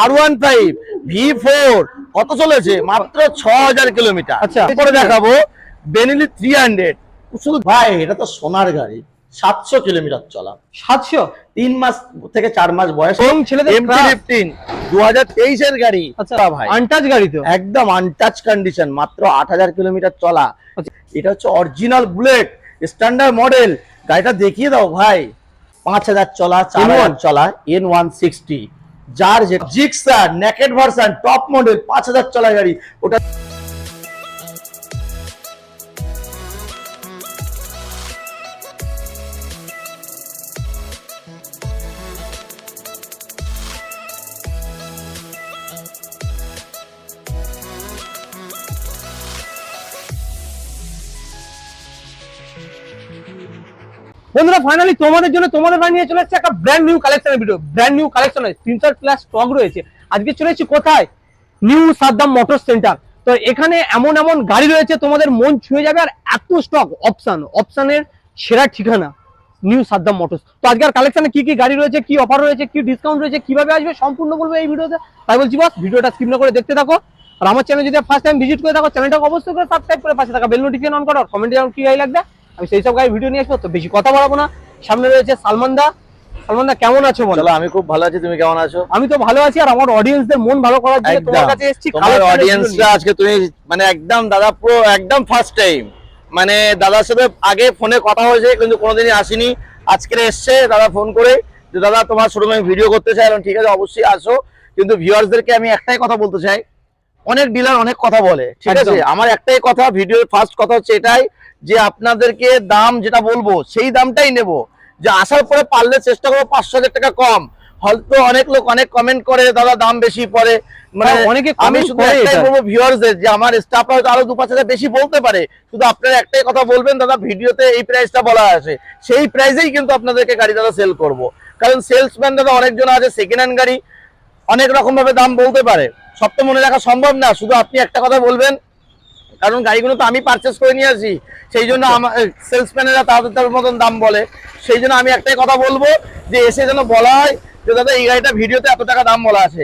R one five V four কত চলেছে? মাত্র ছ হাজার কিলোমিটার। আচ্ছা। এরপরে দেখাবো বেনিলি থ্রি হান্ড্রেড শুধু ভাই এটা তো সোনার গাড়ি। সাতশো কিলোমিটার চলা। সাতশো? তিন মাস থেকে চার মাস বয়স। দু হাজার তেইশের গাড়ি। আচ্ছা ভাই। আনটাচ গাড়ি তো? একদম আনটাচ কন্ডিশন মাত্র আট হাজার কিলোমিটার চলা। আচ্ছা। এটা হচ্ছে অরিজিনাল বুলেট স্ট্যান্ডার্ড মডেল গাড়িটা দেখিয়ে দাও ভাই। পাঁচ হাজার চলা চার N1 হাজার চলা এন ওয়ান সিক্সটি যার যে Gixxer naked version top model পাঁচ হাজার চলা গাড়ি ওটা বন্ধুরা ফাইনালি তোমাদের জন্য তোমাদের ভাই নিয়ে চলে এসেছে একটা ব্র্যান্ড নিউ কালেকশনের ভিডিও ব্র্যান্ড নিউ কালেকশন তিনশো প্লাস স্টক রয়েছে। আজকে চলে এসেছি কোথায়? নিউ সাদ্দাম মোটর সেন্টার তো এখানে এমন এমন গাড়ি রয়েছে, তোমাদের মন ছুঁয়ে যাবে আর এত স্টক অপশন অপশনের সেরা ঠিকানা নিউ সাদ্দাম মোটরস তো আজকের কালেকশনে কি কি গাড়ি রয়েছে, কি অফার রয়েছে, কি ডিসকাউন্ট রয়েছে, কীভাবে আসবে, সম্পূর্ণ বলব এই ভিডিওতে তাই বলছি বস ভিডিওটা স্কিপ না করে দেখতে থাকো। আর আমার চ্যানেল যদি ফার্স্ট টাইম ভিজিট করে থাকো চ্যানেলটাকে অবশ্যই করে সাবস্ক্রাইব করে পাশে থাকা বেল নোটিফিকেশন অন করো কমেন্টে যেমন কি গাড়ি লাগবে। আমি সেই সব গাড়ি ভিডিও নিয়ে আসব তো বেশি কথা বলব না। সামনে রয়েছে সালমান দা। সালমান দা কেমন আছো বলো? আমি খুব ভালো আছি তুমি কেমন আছো? আমি তো ভালো আছি আর আমার অডিয়েন্সদের মন ভালো করার জন্য তোমার কাছে এসেছি তোমার অডিয়েন্সরা আজকে তুমি মানে একদম দাদা পুরো একদম ফার্স্ট টাইম মানে দাদার সাথে আগে ফোনে কথা হয়েছে কিন্তু কোনোদিনই আসেনি। আজকে এসছে দাদা ফোন করে যে দাদা তোমার শোরুমে ভিডিও করতে চাই। ঠিক আছে অবশ্যই আসো। কিন্তু ভিউয়ার্সদেরকে আমি একটাই কথা বলতে চাই অনেক ডিলার অনেক কথা বলে ঠিক আছে? আমার একটাই কথা ভিডিওর ফার্স্ট কথা হচ্ছে এটাই যে আপনাদেরকে দাম যেটা বলব সেই দামটাই নেব। যে আসার পরে পারলে চেষ্টা করব পাঁচশো হাজার টাকা কম। হয়তো অনেক লোক অনেক কমেন্ট করে দাদা দাম বেশি পড়ে। মানে হ্যাঁ, অনেকে আমি শুধু একটাই। বলব ভিউয়ার্সদের যে আমার স্টাফ হয়তো আরও দু পাঁচ হাজার বেশি বলতে পারে। শুধু আপনারা একটাই কথা বলবেন দাদা ভিডিওতে এই প্রাইসটা বলা আছে। সেই প্রাইসেই কিন্তু আপনাদেরকে গাড়ি দাদা সেল করব। কারণ সেলসম্যান দাদা অনেকজন আছে সেকেন্ড হ্যান্ড গাড়ি অনেক রকম ভাবে দাম বলতে পারে। সব তো মনে রাখা সম্ভব না। শুধু আপনি একটা কথা বলবেন কারণ গাড়িগুলো তো আমি পারচেস করে নিয়ে আসি। সেই জন্য আচ্ছা। আমার সেলসম্যানেরা তাদের তার মতন দাম বলে। সেই জন্য আমি একটাই কথা বলব যে এসে যেন বলা হয় যে দাদা এই গাড়িটা ভিডিওতে এত টাকা দাম বলা আছে।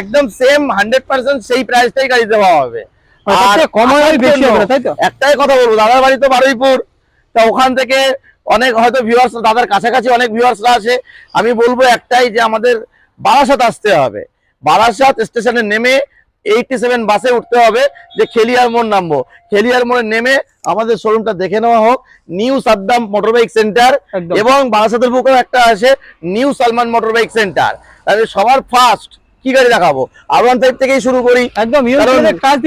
একদম সেম হান্ড্রেড পার্সেন্ট সেই প্রাইসটাই গাড়ি দেওয়া হবে। আর কম হয়? একটাই কথা বলব দাদার বাড়ি তো বারুইপুর। তা ওখান থেকে অনেক হয়তো ভিউয়ার্স দাদার কাছাকাছি অনেক ভিউয়ার্সরা আছে। আমি বলব একটাই যে আমাদের বারাসাত আসতে হবে। বারাসাত স্টেশনে নেমে এইটি সেভেন বাসে উঠতে হবে যে খেলিয়ার মোড় নামবো। খেলিয়ার মোড়ে নেমে আমাদের শোরুমটা দেখে নেওয়া হোক। New Saddam motor bike centre এবং বারাসাতের বুকেও একটা আছে new Salman motor bike centre তাহলে সবার ফার্স্ট কি গাড়ি দেখাবো? আর ওয়ান ফাইভ থেকেই শুরু করি। একদম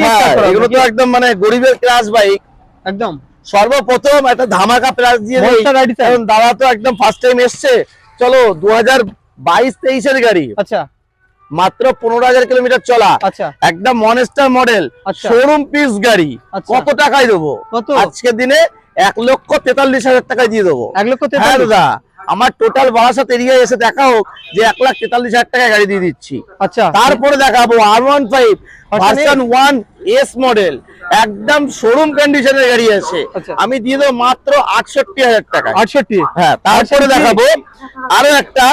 হ্যাঁ, এগুলো তো একদম মানে গরিবের ক্লাস বাইক একদম। সর্বপ্রথম একটা ধামাকা প্রাইস দিয়ে দাদা তো একদম ফার্স্ট টাইম এসছে। চলো দু হাজার বাইশ তেইশের গাড়ি। আচ্ছা। মাত্র পনেরো হাজার কিলোমিটার চলা। আচ্ছা। একদম মনেস্টার মডেল। শোরুম পিস গাড়ি। আচ্ছা। কত টাকায় দেবো? কত? আজকের দিনে এক লক্ষ তেতাল্লিশ হাজার টাকায় দিয়ে দেবো। এক লক্ষ হ্যাঁ দাদা। আমার টোটাল বারাসাত এরিয়ায় এসে দেখা হোক যে এক লাখ তেতাল্লিশ হাজার টাকায় গাড়ি দিয়ে দিচ্ছি। আচ্ছা। তারপরে দেখাবো R one five version one S model একদম শোরুম কন্ডিশনের গাড়ি আছে। আচ্ছা। আমি দিয়ে দেবো মাত্র আটষট্টি হাজার টাকা আটষট্টি। হ্যাঁ তারপরে দেখাবো আরও একটা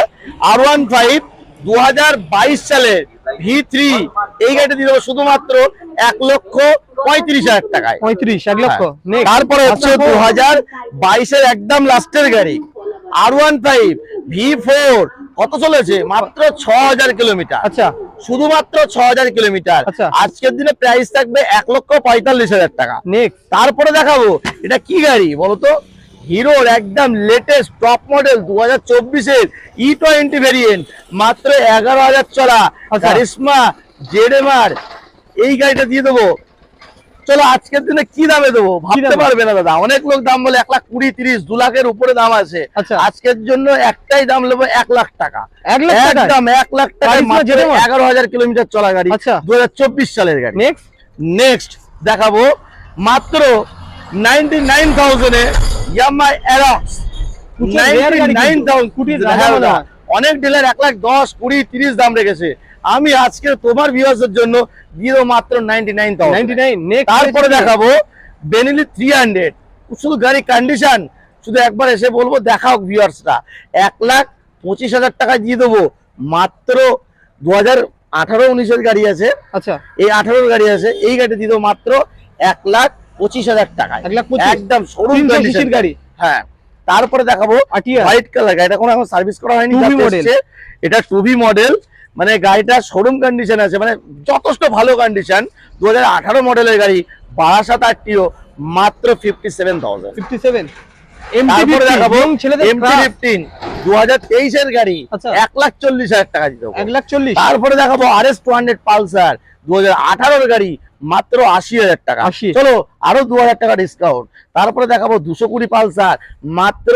আর ওয়ান ফাইভ দু হাজার বাইশ সালের ভি থ্রি এই গাড়িটা দিয়ে দেবো শুধুমাত্র এক লক্ষ পঁয়ত্রিশ হাজার টাকায়। পঁয়ত্রিশ এক লক্ষ। হ্যাঁ। তারপরে হচ্ছে আচ্ছা, দু হাজার বাইশের একদম লাস্টের গাড়ি R one five V four কত চলেছে? মাত্র ছ হাজার কিলোমিটার। আচ্ছা। শুধুমাত্র ছ হাজার কিলোমিটার। আচ্ছা। আজকের দিনে প্রাইস থাকবে এক লক্ষ পঁয়তাল্লিশ হাজার টাকা। নেক্সট তারপরে দেখাবো এটা কি গাড়ি বলতো হিরোর একদম লেটেস্ট টপ মডেল দু হাজার চব্বিশের ই টোয়েন্টি ভেরিয়েন্ট মাত্র এগারো হাজার চলা আচ্ছা। কারিশমা জেডএমআর এই গাড়িটা দিয়ে দেবো। চলো আজকের দিনে কি দামে দেবো? ভাবতে পারবে না দাদা। অনেক লোক দাম বলে এক লাখ কুড়ি তিরিশ দু লাখের উপরে দাম আছে। আচ্ছা। আজকের জন্য একটাই দাম নেব এক লাখ টাকা। এক লাখ টাকা একদম এক লাখ টাকা এগারো হাজার কিলোমিটার চলা গাড়ি। আচ্ছা। দু হাজার চব্বিশ সালের গাড়ি। নেক্সট নেক্সট দেখাবো। মাত্র নাইনটি নাইন থাউজেন্ডে ইয়ামাই অ্যারক্স। অনেক ডিলার এক লাখ দশ কুড়ি তিরিশ দাম রেখেছে। আমি আজকে তোমার ভিউয়ার্সের জন্য দিয়ে মাত্র নাইনটি নাইন তারপরে দেখাবো বেনিলি থ্রি হান্ড্রেড শুধু গাড়ি কন্ডিশন শুধু একবার এসে বলব দেখাও ভিউয়ার্সরা এক লাখ পঁচিশ হাজার টাকা দিয়ে দেবো। মাত্র দু হাজার আঠারো উনিশের গাড়ি আছে। আচ্ছা। এই আঠারোর গাড়ি আছে। এই গাড়ি দিত মাত্র এক লাখ পঁচিশ হাজার টাকা একদম সরু গাড়ি। হ্যাঁ তারপরে দেখাবো হোয়াইট কালার গাড়িটা কোনো এখন সার্ভিস করা হয়নি 2B যাতে model। এসছে। এটা টুবি মডেল মানে গাড়িটা শোরুম কন্ডিশন আছে। মানে যথেষ্ট ভালো কন্ডিশন দু হাজার আঠারো মডেলের গাড়ি বারাসাত আটটিও মাত্র fifty seven thousand fifty seven গাড়ি আচ্ছা। এক লাখ চল্লিশ হাজার টাকা দিতে। এক লাখ চল্লিশ তারপরে দেখাবো R S two hundred Pulsar দু হাজার গাড়ি মাত্র আশি হাজার টাকা। 80 চলো আরও দু হাজার টাকা ডিসকাউন্ট তারপরে দেখাবো দুশো কুড়ি পালসার মাত্র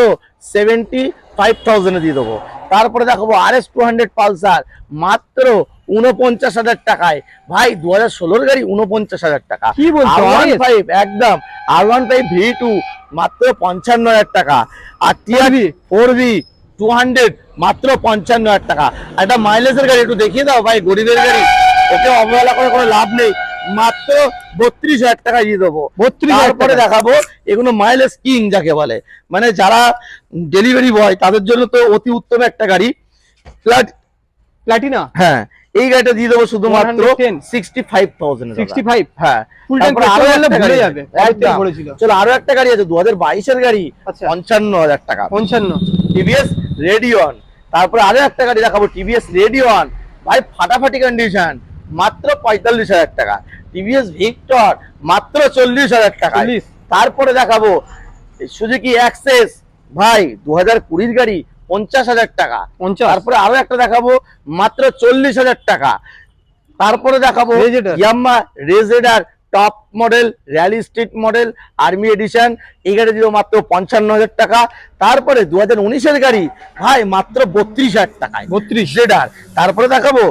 সেভেন্টি ফাইভ থাউজেন্ডে দিয়ে দেবো। তারপরে দেখাবো R S two hundred Pulsar মাত্র উনপঞ্চাশ হাজার টাকায়। ভাই দু হাজার ষোলোর গাড়ি উনপঞ্চাশ হাজার টাকা। কি বলছো আর ফাইভ একদম। R one five V two মাত্র পঞ্চান্ন হাজার টাকা। আর T R V four V two hundred মাত্র পঞ্চান্ন হাজার টাকা। একটা মাইলেজের গাড়ি একটু দেখিয়ে দাও ভাই গরিবের গাড়ি। ওকে অবহেলা করে কোনো লাভ নেই। মাত্র বত্রিশ হাজার টাকা দিয়ে দেবো। বত্রিশ হাজার তারপরে দেখাবো এগুলো মাইলেজ কিং যাকে বলে। মানে যারা ডেলিভারি বয় তাদের জন্য তো অতি উত্তম একটা গাড়ি। প্লাটিনা হ্যাঁ। এই গাড়িটা দিয়ে দেবো শুধুমাত্র sixty five thousand sixty five হ্যাঁ। আরও একটা গাড়ি। যাবে। চলো আরও একটা গাড়ি আছে দু হাজার বাইশের গাড়ি আচ্ছা। পঞ্চান্ন হাজার টাকা। পঞ্চান্ন। টিভিএস রেডিওন তারপরে আরও একটা গাড়ি দেখাবো টিভিএস রেডিওন ভাই ফাটাফাটি কন্ডিশন মাত্র পঁয়তাল্লিশ হাজার টাকা। টিভিএস ভিক্টর মাত্র চল্লিশ হাজার টাকা। তারপরে দেখাবো সুজুকি অ্যাক্সেস ভাই দু হাজার কুড়ির গাড়ি পঞ্চাশ হাজার টাকা। তারপরে আরও একটা দেখাবো মাত্র চল্লিশ হাজার টাকা। তারপরে দেখাবো। Yamaha রেজেডার top model rally street model army edition এই গাড়ি দিল মাত্র পঞ্চান্ন হাজার টাকা। তারপরে দু হাজার উনিশের গাড়ি ভাই মাত্র বত্রিশ হাজার টাকায়। বত্রিশ? রেডার তারপরে দেখাবো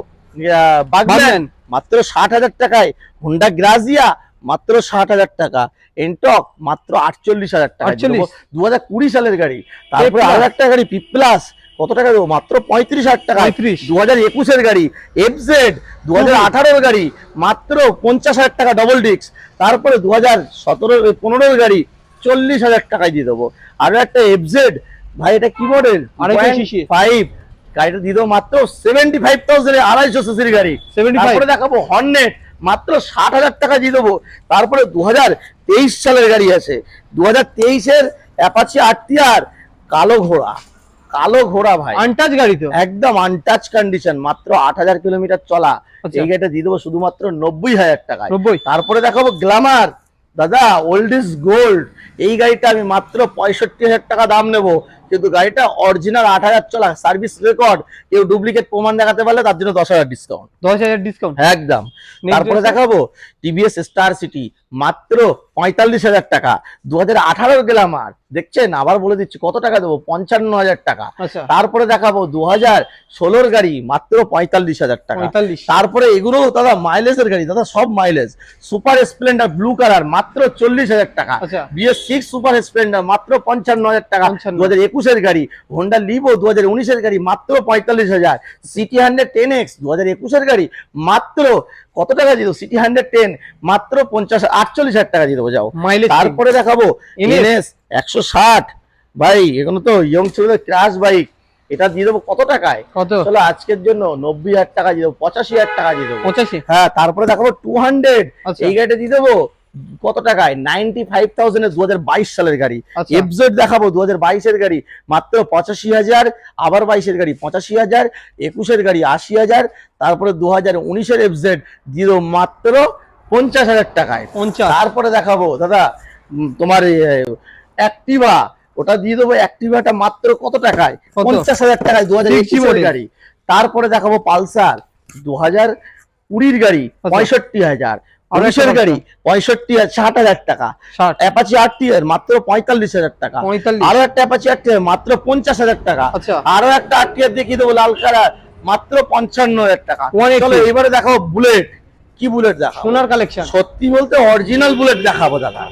বাগম্যান। মাত্র ষাট হাজার টাকায়। হুন্ডা গ্রাজিয়া মাত্র ষাট হাজার টাকা। এনটক মাত্র আটচল্লিশ হাজার টাকা। 48 দু হাজার কুড়ি সালের গাড়ি। তারপরে। আরও একটা গাড়ি পি প্লাস কত টাকা দেবো? মাত্র পঁয়ত্রিশ হাজার টাকা। 35 দু হাজার একুশের গাড়ি এফজেড দু হাজার আঠারোর গাড়ি মাত্র পঞ্চাশ হাজার টাকা ডবল ডিস্ক তারপরে দু হাজার সতেরো পনেরোর গাড়ি চল্লিশ হাজার টাকায় দিয়ে দেবো। আরও একটা এফজেড ভাই এটা কি মডেল ফাইভ গাড়িটা দিয়ে দেবো মাত্র সেভেন্টি ফাইভ থাউজেন্ড আড়াইশো সিসির গাড়ি। সেভেন্টি দেখাবো হর্নেট মাত্র ষাট হাজার টাকা দিয়ে দেবো। তারপরে দু হাজার তেইশ সালের গাড়ি আছে। দু হাজার তেইশের অ্যাপাচি আরটিআর কালো ঘোড়া। কালো ঘোড়া ভাই। আনটাচ গাড়ি তো? একদম আনটাচ কন্ডিশন মাত্র আট হাজার কিলোমিটার চলা। আচ্ছা। এই গাড়িটা দিয়ে দেবো শুধুমাত্র নব্বই হাজার টাকা নব্বই? তারপরে দেখাবো গ্ল্যামার দাদা ওল্ড ইজ গোল্ড এই গাড়িটা আমি মাত্র পঁয়ষট্টি হাজার টাকা দাম নেব। কিন্তু গাড়িটা অরিজিনাল আট হাজার চলা সার্ভিস রেকর্ড কেউ ডুপ্লিকেট প্রমাণ দেখাতে পারলে তার জন্য দশ হাজার ডিসকাউন্ট দশ হাজার ডিসকাউন্ট একদম। তারপরে দেখাবো টিভিএস স্টার সিটি মাত্র পঁয়তাল্লিশ হাজার টাকা। দু হাজার আঠারোর গ্ল্যামার দেখছেন? আবার বলে দিচ্ছি কত টাকা দেবো? পঞ্চান্ন হাজার টাকা। আচ্ছা। তারপরে দেখাবো দু হাজার ষোলোর গাড়ি মাত্র পঁয়তাল্লিশ হাজার টাকা। তারপরে এগুলো দাদা মাইলেজের গাড়ি দাদা সব mileage super Splendor blue colour মাত্র চল্লিশ হাজার টাকা। বিএস সিক্স সুপার স্প্লেন্ডার মাত্র পঞ্চান্ন হাজার টাকা। 55 দু হাজার একুশের গাড়ি হোন্ডা লিভো দু হাজার উনিশের গাড়ি মাত্র পঁয়তাল্লিশ হাজার। সিটি হান্ড্রেড টেন এক্স দু হাজার একুশের গাড়ি মাত্র কত টাকা দেবো সিটি হান্ড্রেড টেন মাত্র পঞ্চাশ আটচল্লিশ হাজার টাকা দিয়ে দেবো যাও। তারপরে দেখাবো এনএস একশো ষাট। ভাই এগুলো তো ইয়ং ছেলেদের ক্রাশ বাইক এটা দিয়ে দেবো কত টাকায়? কত? চলো আজকের জন্য নব্বই হাজার টাকা দিয়ে দেবো পঁচাশি হাজার টাকা দিয়ে দেবো। পঁচাশি? হ্যাঁ তারপরে দেখাবো টু হান্ড্রেড আচ্ছা। এই গাড়িটা দিয়ে দেবো কত টাকায়? নাইনটি ফাইভ থাউজেন্ড দু হাজার বাইশ সালের গাড়ি। আচ্ছা। এফজেড দেখাবো দু হাজার বাইশের গাড়ি। মাত্র পঁচাশি হাজার আবার বাইশের গাড়ি পঁচাশি হাজার একুশের গাড়ি আশি হাজার তারপরে দু হাজার উনিশের এফজেড দেবো মাত্র পঞ্চাশ হাজার টাকায়। পঞ্চাশ। তারপরে দেখাবো দাদা তোমার অ্যাক্টিভা। ওটা দিয়ে দেবো অ্যাক্টিভাটা মাত্র কত টাকায়? পঞ্চাশ হাজার টাকায় দু হাজার গাড়ি। তারপরে দেখাবো পালসার দু হাজার কুড়ির গাড়ি আচ্ছা। পঁয়ষট্টি হাজার। উনিশের গাড়ি পঁয়ষট্টি ষাট হাজার টাকা। অ্যাপাচি আরটি মাত্র পঁয়তাল্লিশ হাজার টাকা। আরও একটা অ্যাপাচি আটটি মাত্র পঞ্চাশ হাজার টাকা। আচ্ছা। আরও একটা আরটি দেখিয়ে দেবো লাল কালার মাত্র পঞ্চান্ন হাজার টাকা। চলো এবারে দেখাবো বুলেট। কি বুলেট দেখাবো? সোনার কালেকশন সত্যি বলতে অরিজিনাল বুলেট দেখাবো দাদা।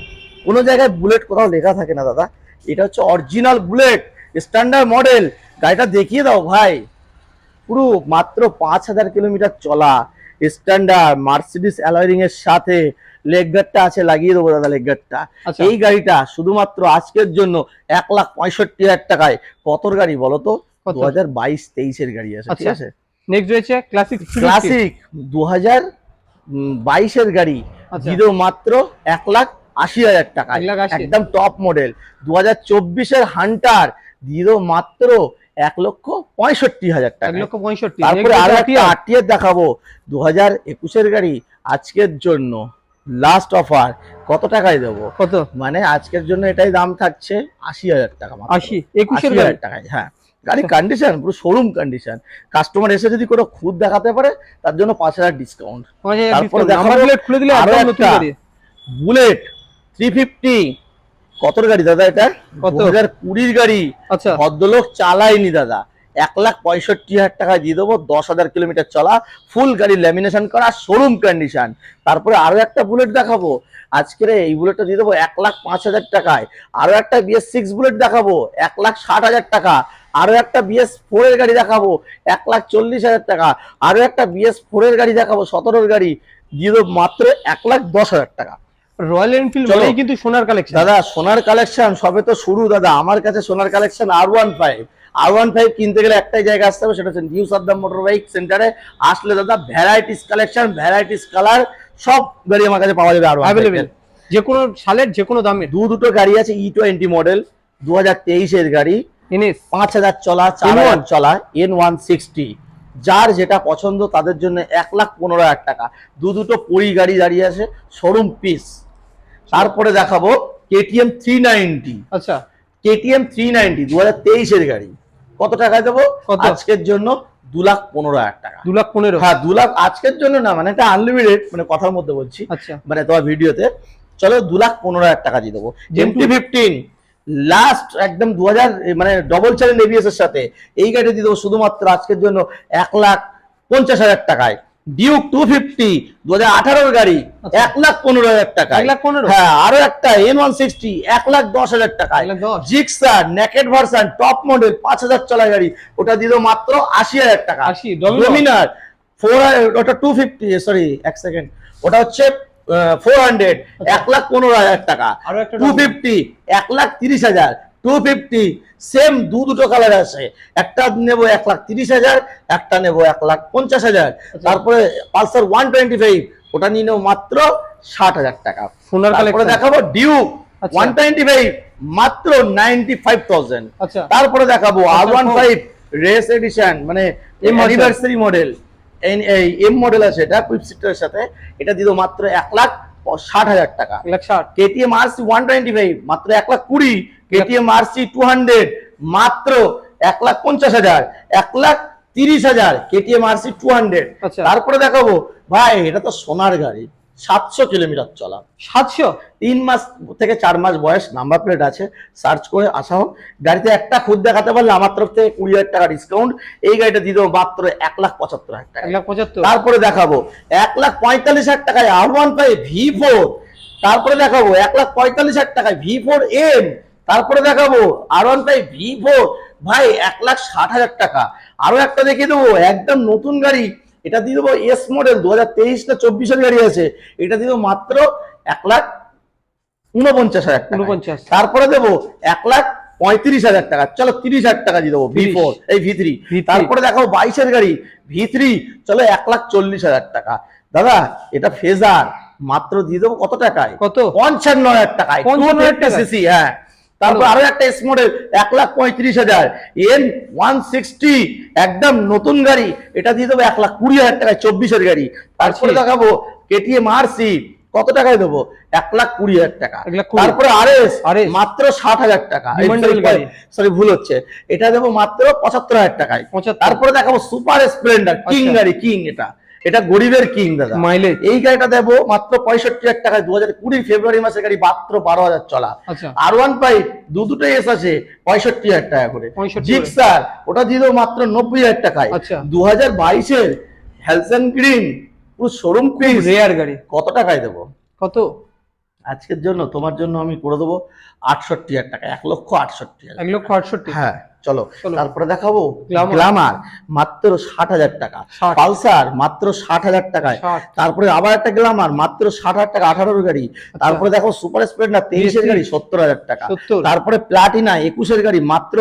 কোনো জায়গায় বুলেট কোথাও লেখা থাকে না দাদা। এটা হচ্ছে অরিজিনাল বুলেট স্ট্যান্ডার্ড মডেল গাড়িটা দেখিয়ে দাও ভাই। পুরো মাত্র পাঁচ হাজার কিলোমিটার চলা। স্ট্যান্ডার্ড মার্সিডিস অ্যালয়রিং এর সাথে লেগ গার্ডটা আছে লাগিয়ে দেবো দাদা লেগ গার্ডটা আচ্ছা। এই গাড়িটা শুধুমাত্র আজকের জন্য এক লাখ পঁয়ষট্টি হাজার টাকায়। কতর গাড়ি বলো তো? দু হাজার বাইশ তেইশের গাড়ি আছে ঠিক আচ্ছা। আছে? নেক্সট রয়েছে ক্লাসিক ক্লাসিক দু হাজার বাইশের গাড়ি। আচ্ছা। দিল মাত্র এক লাখ আশি হাজার টাকা। একদম টপ মডেল দু হাজার চব্বিশের হান্টার দিল মাত্র এক লক্ষ পঁয়ষট্টি হাজার এক টাকা লক্ষ পঁয়ষট্টি তারপরে আরও একটা দেখাবো। দু হাজার একুশের গাড়ি আজকের জন্য লাস্ট অফার কত টাকায় দেবো? কত? মানে আজকের জন্য এটাই দাম থাকছে আশি হাজার টাকা আশি একুশের হাজার টাকায় হ্যাঁ। গাড়ি কন্ডিশন পুরো শোরুম কন্ডিশন কাস্টমার এসে যদি কোনো খুদ দেখাতে পারে তার জন্য পাঁচ হাজার ডিসকাউন্ট তারপরে বুলেট থ্রি ফিফটি কতর গাড়ি দাদা এটা? কত? হাজার কুড়ির গাড়ি। আচ্ছা। ভদ্রলোক চালায়নি দাদা। এক লাখ পঁয়ষট্টি হাজার টাকায় দিয়ে দেবো দশ হাজার কিলোমিটার চলা ফুল গাড়ি ল্যামিনেশন করা শোরুম কন্ডিশন তারপরে আরও একটা বুলেট দেখাবো। আজকের এই বুলেটটা দিয়ে দেবো এক লাখ পাঁচ হাজার টাকায়। আরও একটা বিএস সিক্স বুলেট দেখাবো এক লাখ ষাট হাজার টাকা। আরও একটা বিএস ফোর এর গাড়ি দেখাবো এক লাখ চল্লিশ হাজার টাকা। আরও একটা বিএস ফোর এর গাড়ি দেখাবো সতেরোর গাড়ি। দিয়ে দেবো মাত্র এক লাখ দশ হাজার টাকা। Royal Enfield. মানেই কিন্তু সোনার কালেকশন দাদা সোনার কালেকশন সবে তো শুরু দাদা। আমার কাছে সোনার collection R one five R one five কিনতে গেলে একটাই জায়গা আসতে হবে সেটা হচ্ছে নিউ সাদ্দাম মোটর বাইক সেন্টারে আসলে দাদা ভ্যারাইটিস কালেকশন ভ্যারাইটিস কালার সব গাড়ি আমার কাছে পাওয়া যাবে আর অ্যাভেলেবেল যে কোনো সালের যে কোনো দামে দু দুটো গাড়ি আছে ই টোয়েন্টি মডেল দু হাজার তেইশের গাড়ি। পাঁচ হাজার চলা চার হাজার চলা এন ওয়ান সিক্সটি যার যেটা পছন্দ তাদের জন্য এক লাখ পনেরো হাজার টাকা। দু দুটো পরি গাড়ি দাঁড়িয়ে আছে শোরুম পিস তারপরে দেখাবো কেটিএম থ্রি নাইনটি আচ্ছা। কেটিএম থ্রি নাইনটি দু হাজার তেইশের গাড়ি। কত টাকায় দেবো? আজকের জন্য দু লাখ পনেরো হাজার টাকা। দু লাখ পনেরো। হ্যাঁ দু লাখ আজকের জন্য না মানে এটা আনলিমিটেড মানে কথার মধ্যে বলছি। আচ্ছা। মানে তোমার ভিডিওতে। চলো দু লাখ পনেরো হাজার টাকা দিয়ে দেবো। এমটি ফিফটিন লাস্ট একদম দু হাজার মানে ডবল চ্যানেল এবিএস এর সাথে। এই গাড়িটা দিয়ে দেবো শুধুমাত্র আজকের জন্য এক লাখ পঞ্চাশ হাজার টাকায়। ডিউক টু ফিফটি দু হাজার গাড়ি আচ্ছা। এক লাখ পনেরো হাজার টাকা এক লাখ পনেরো? হ্যাঁ আরও একটা এন ওয়ান সিক্সটি এক লাখ দশ হাজার দশ? Gixxer naked version top model পাঁচ হাজার চলা গাড়ি ওটা দেবো মাত্র আশি হাজার টাকা আশি? ডোমিনার ফোর ওটা টু ফিফটি সরি এক সেকেন্ড ওটা হচ্ছে ফোর হান্ড্রেড এক লাখ পনেরো হাজার টাকা টু ফিফটি এক লাখ তিরিশ হাজার টু ফিফটি সেম দু দুটো কালার আছে একটা নেব এক লাখ তিরিশ হাজার একটা নেব এক লাখ পঞ্চাশ হাজার। তারপরে পালসার ওয়ান টোয়েন্টি ফাইভ ওটা নিয়ে নেব মাত্র ষাট হাজার টাকা। সোনার তারপরে দেখাবো আচ্ছা। ওয়ান টোয়েন্টি ফাইভ মাত্র নাইনটি ফাইভ থাউজেন্ড আচ্ছা। তারপরে দেখাবো R one five race edition মানে। অ্যানিভার্সারি মডেল এই এম মডেল আছে এটা কুইপ সিটারের সাথে। এটা দিল মাত্র এক লাখ ষাট হাজার টাকা। KTM RC one twenty five মাত্র এক লাখ কুড়ি কেটিএম আরসি টু হান্ড্রেড মাত্র এক লাখ পঞ্চাশ হাজার এক লাখ তিরিশ হাজার কেটিএম আরসি টু হান্ড্রেড। তারপরে দেখাবো ভাই এটা তো সোনার গাড়ি সাতশো কিলোমিটার চলা। সাতশো? তিন মাস থেকে চার মাস বয়স নাম্বার প্লেট আছে সার্চ করে আসা হোক। গাড়িতে একটা খুদ দেখাতে পারলে আমার তরফ থেকে কুড়ি হাজার টাকা ডিসকাউন্ট এই গাড়িটা দিয়ে দেবো মাত্র এক লাখ পঁচাত্তর হাজার টাকা। এক লাখ পঁচাত্তর। তারপরে দেখাবো এক লাখ পঁয়তাল্লিশ হাজার টাকায় R one five V four তারপরে দেখাবো এক লাখ পঁয়তাল্লিশ হাজার টাকায় ভি ফোর এম তারপরে দেখাবো R one five V four ভাই এক লাখ ষাট হাজার টাকা। আরও একটা দেখিয়ে দেবো একদম নতুন গাড়ি। এটা দিয়ে দেবো এস মডেল দু হাজার তেইশ না চব্বিশের গাড়ি আছে। এটা দিয়ে দেবো মাত্র এক লাখ উনপঞ্চাশ হাজার উনপঞ্চাশ। তারপরে দেবো এক লাখ পঁয়ত্রিশ হাজার টাকা। চলো তিরিশ হাজার টাকা দিয়ে দেবো ভি ফোর এই ভি থ্রি তারপরে দেখাবো বাইশের গাড়ি ভি থ্রি চলো এক লাখ চল্লিশ হাজার টাকা। দাদা এটা ফেজার। মাত্র দিয়ে দেবো কত টাকায়? কত? পঞ্চান্ন হাজার টাকায়। 55,000 টাকায়? সিসি হ্যাঁ। তারপর আরও একটা এস মডেল এক লাখ পঁয়ত্রিশ হাজার। এন ওয়ান সিক্সটি একদম নতুন গাড়ি। এটা দিয়ে দেবো এক লাখ কুড়ি হাজার টাকায় চব্বিশের গাড়ি। তারপরে আচ্ছা। দেখাবো কেটিএম আর সি কত টাকায় দেবো? এক লাখ কুড়ি হাজার টাকা। তারপরে আর এস মাত্র ষাট হাজার টাকা। সরি ভুল হচ্ছে। এটা দেবো মাত্র পঁচাত্তর হাজার টাকায়। তারপরে দেখাবো সুপার স্প্লেন্ডার কিং। গাড়ি কিং এটা। এটা গরিবের কিং দাদা। মাইলেজ এই গাড়িটা দেবো মাত্র পঁয়ষট্টি হাজার টাকায় দু হাজার কুড়ি ফেব্রুয়ারি মাসের গাড়ি মাত্র বারো হাজার চলা। আর ওয়ান ফাইভ দু দুটো এস আছে পঁয়ষট্টি হাজার টাকা করে। 65 জিক্সার ওটা দিয়ে দেবো মাত্র নব্বই হাজার টাকায়। আচ্ছা। দু হাজার বাইশের হেলসেন গ্রিন পুরো শোরুম পিস রেয়ার গাড়ি। কত টাকায় দেবো? কত? আজকের জন্য তোমার জন্য আমি করে দেবো আটষট্টি হাজার টাকা এক লক্ষ আটষট্টি হাজার। এক লক্ষ আটষট্টি। হ্যাঁ। চলো। তারপরে দেখাবো। গ্লামার মাত্র ষাট হাজার টাকা। পালসার মাত্র ষাট হাজার টাকায়। তারপরে আবার একটা গ্লামার মাত্র ষাট হাজার টাকা আঠারোর গাড়ি। তারপরে দেখো সুপার স্প্লেন্ডার তেইশের গাড়ি সত্তর হাজার টাকা। তারপরে প্লাটিনা একুশের গাড়ি মাত্র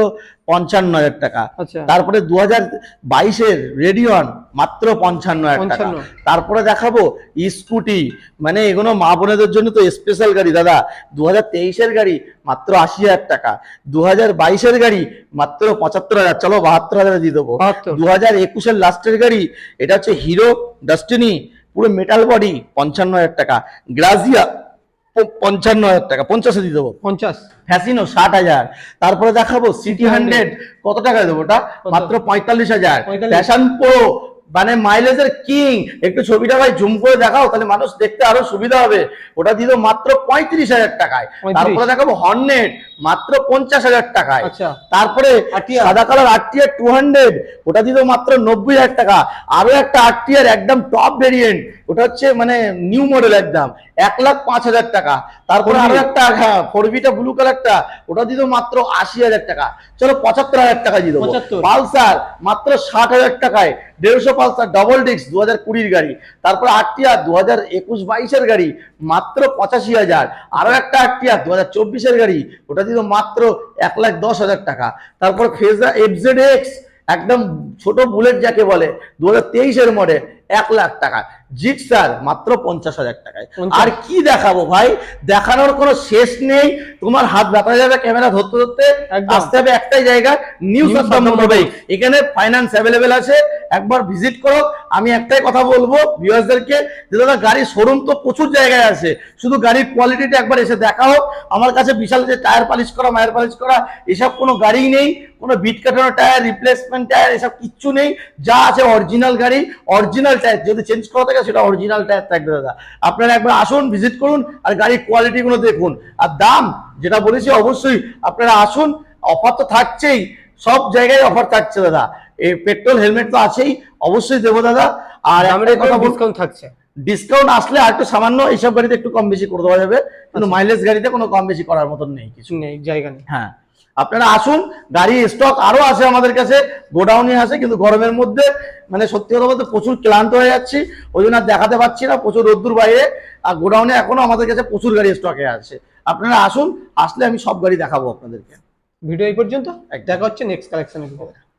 পঞ্চান্ন হাজার টাকা। আচ্ছা। তারপরে দু হাজার বাইশের রেডিয়ন মাত্র পঞ্চান্ন হাজার টাকা। তারপরে দেখাবো স্কুটি মানে এগুলো মা বোনেদের জন্য তো স্পেশাল গাড়ি দাদা। দু হাজার তেইশের গাড়ি মাত্র আশি হাজার টাকা। দু হাজার বাইশের গাড়ি মাত্র পঁচাত্তর হাজার। চলো বাহাত্তর হাজার দিয়ে দেবো। দু হাজার একুশের লাস্টের গাড়ি এটা হচ্ছে হিরো ডাস্টিনি পুরো মেটাল বডি পঞ্চান্ন হাজার টাকা। গ্রাজিয়া পঞ্চান্ন হাজার টাকা। পঞ্চাশে দিয়ে দেবো। পঞ্চাশ। ফ্যাসিনো ষাট হাজার। তারপরে দেখাবো সিটি হান্ড্রেড কত টাকা দেবো ওটা? মাত্র পঁয়তাল্লিশ হাজার। 45 ফ্যাশন প্রো মানে মাইলেজের কিং একটু ছবিটা ভাই জুম করে দেখাও তাহলে মানুষ দেখতে আরও সুবিধা হবে। ওটা দিল মাত্র পঁয়ত্রিশ হাজার টাকায়। 35 তারপরে দেখাবো হর্নেট মাত্র পঞ্চাশ হাজার টাকায়। আচ্ছা। তারপরে। সাদা কালার আরটিআর টু হান্ড্রেড ওটা দিল মাত্র নব্বই হাজার টাকা। আরও একটা আরটিআর একদম টপ ভেরিয়েন্ট ওটা হচ্ছে মানে নিউ মডেল একদম। এক লাখ পাঁচ হাজার টাকা। তারপরে আরও একটা হ্যাঁ ফোর বিটা ব্লু কালারটা ওটা দিল মাত্র আশি হাজার টাকা। চলো পঁচাত্তর হাজার টাকা দিয়ে দেবো। 75 পালসার মাত্র ষাট হাজার টাকায়। দেড়শো পালসার ডবল ডিস্ক দু হাজার কুড়ির গাড়ি। তারপরে আরটিআর দু হাজার একুশ বাইশের গাড়ি মাত্র পঁচাশি হাজার। আরও একটা আরটিআর দু হাজার চব্বিশের গাড়ি ওটা দিল মাত্র এক লাখ দশ হাজার টাকা। তারপর ফেজা এফজেড এক্স একদম ছোট বুলেট যাকে বলে দু হাজার তেইশের মডেল এক লাখ টাকা। জিক্সার মাত্র পঞ্চাশ হাজার টাকায়। 50 আর কি দেখাবো ভাই? দেখানোর কোনো শেষ নেই। তোমার হাত ব্যথা যাবে ক্যামেরা ধরতে ধরতে আসতে হবে একটাই জায়গা নিউ New সাদ্দাম সাদ্দাম এখানে ফাইন্যান্স অ্যাভেলেবেল আছে। একবার ভিজিট করো। আমি একটাই কথা বলব ভিউয়ার্সদেরকে যে দাদা গাড়ির শোরুম তো প্রচুর জায়গায় আছে। শুধু গাড়ির কোয়ালিটিটা একবার এসে দেখাও। আমার কাছে বিশাল যে টায়ার পালিশ করা মায়ের পালিশ করা এসব কোনো গাড়িই নেই। কোনো বিট কাটানো টায়ার রিপ্লেসমেন্ট টায়ার এসব কিচ্ছু নেই। যা আছে অরিজিনাল গাড়ি অরিজিনাল টায়ার। যদি চেঞ্জ করা থাকে সেটা অরিজিনাল টায়ার থাকবে দাদা। আপনারা একবার আসুন ভিজিট করুন আর গাড়ির কোয়ালিটি গুলো দেখুন। আর দাম যেটা বলেছি অবশ্যই আপনারা আসুন। অফার তো থাকছেই। সব জায়গায় অফার থাকছে দাদা। এই পেট্রোল হেলমেট তো আছেই। অবশ্যই দেবো দাদা। আর একটা কথা ডিসকাউন্ট থাকছে। ডিসকাউন্ট আসলে আর একটু সামান্য এইসব গাড়িতে একটু কম বেশি করে দেওয়া যাবে। কিন্তু মাইলেজ গাড়িতে কোনো কম বেশি করার মতন নেই কিছু কিছু। নেই জায়গা নেই। হ্যাঁ। আপনারা আসুন গাড়ি স্টক আরও আছে আমাদের কাছে গোডাউনই আছে কিন্তু গরমের মধ্যে মানে সত্যি কথা বলতে প্রচুর ক্লান্ত হয়ে যাচ্ছি ওই জন্য আর দেখাতে পাচ্ছি না প্রচুর রোদ্দুর বাইরে আর গোডাউনে এখনও আমাদের কাছে প্রচুর গাড়ি স্টকে আছে। আপনারা আসুন আসলে আমি সব গাড়ি দেখাবো আপনাদেরকে। ভিডিও এই পর্যন্ত। দেখা হচ্ছে নেক্সট কালেকশনের ভিডিও